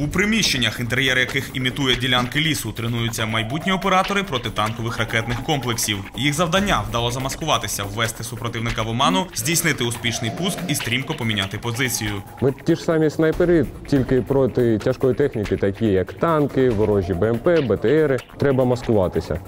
У приміщеннях, інтер'єр яких імітує ділянки лісу, тренуються майбутні оператори протитанкових ракетних комплексів. Їх завдання вдало замаскуватися, ввести супротивника в оману, здійснити успішний пуск і стрімко поміняти позицію. Ми ті ж самі снайпери, тільки проти тяжкої техніки, такі як танки, ворожі БМП, БТРи. Треба маскуватися.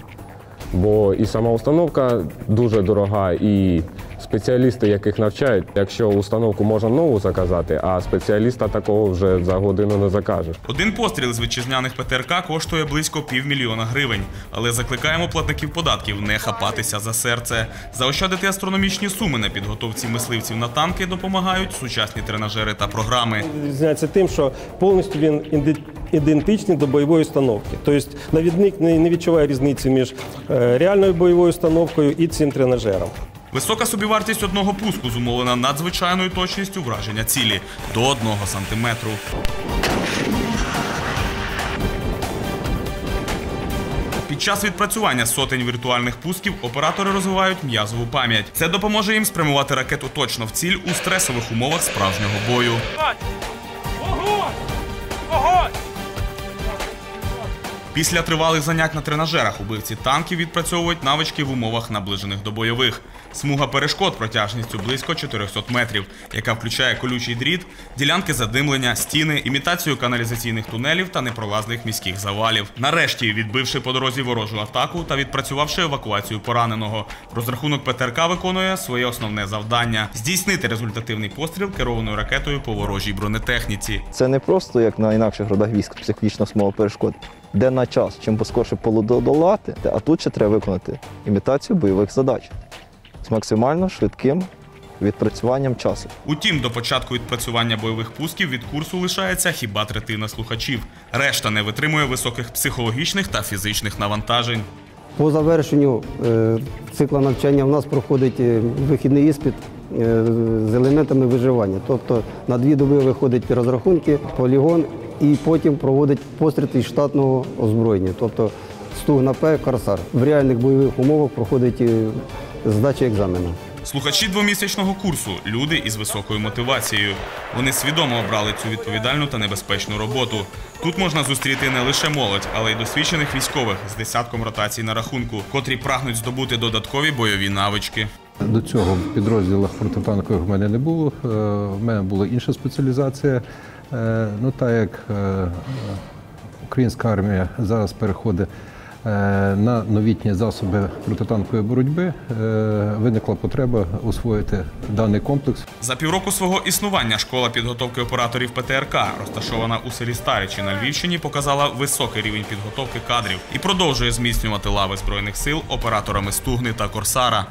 Бо і сама установка дуже дорога, і спеціалісти, яких навчають, якщо установку можна нову заказати, а спеціаліста такого вже за годину не закажеш. Один постріл з вітчизняних ПТРК коштує близько півмільйона гривень. Але закликаємо платників податків не хапатися за серце. Заощадити астрономічні суми на підготовці мисливців на танки допомагають сучасні тренажери та програми. Відрізняється тим, що повністю він ідентичний до бойової установки. Тобто навідник не не відчуває різниці між е, реальною бойовою установкою і цим тренажером. Висока собівартість одного пуску зумовлена надзвичайною точністю враження цілі до одного сантиметру. Під час відпрацювання сотень віртуальних пусків оператори розвивають м'язову пам'ять. Це допоможе їм спрямувати ракету точно в ціль у стресових умовах справжнього бою. Після тривалих занять на тренажерах убивці танків відпрацьовують навички в умовах наближених до бойових. Смуга перешкод протяжністю близько 400 метрів, яка включає колючий дріт, ділянки задимлення, стіни, імітацію каналізаційних тунелів та непролазних міських завалів. Нарешті, відбивши по дорозі ворожу атаку та відпрацювавши евакуацію пораненого, розрахунок ПТРК виконує своє основне завдання здійснити результативний постріл керованою ракетою по ворожій бронетехніці. Це не просто як на інакших родах військ психологічна смова перешкод, де на час, чим поскорше подолати, а тут ще треба виконати імітацію бойових задач з максимально швидким відпрацюванням часу. Утім, до початку відпрацювання бойових пусків від курсу лишається хіба третина слухачів. Решта не витримує високих психологічних та фізичних навантажень. По завершенню е, цикла навчання в нас проходить е, вихідний іспит з елементами виживання. Тобто на дві доби виходить розрахунки, полігон і потім проводить постріл із штатного озброєння, тобто стуг на П, корсар. В реальних бойових умовах проходить е, здача екзамену. Слухачі двомісячного курсу люди із високою мотивацією. Вони свідомо обрали цю відповідальну та небезпечну роботу. Тут можна зустріти не лише молодь, але й досвідчених військових з десятком ротацій на рахунку, котрі прагнуть здобути додаткові бойові навички. До цього в підрозділах протитанкових в мене не було. Е, В мене була інша спеціалізація. Е, Ну, так як е, українська армія зараз переходить на новітні засоби протитанкової боротьби, виникла потреба освоїти даний комплекс. За півроку свого існування школа підготовки операторів ПТРК, розташована у селі Старичі на Львівщині, показала високий рівень підготовки кадрів і продовжує зміцнювати лави збройних сил операторами Стугни та Корсара.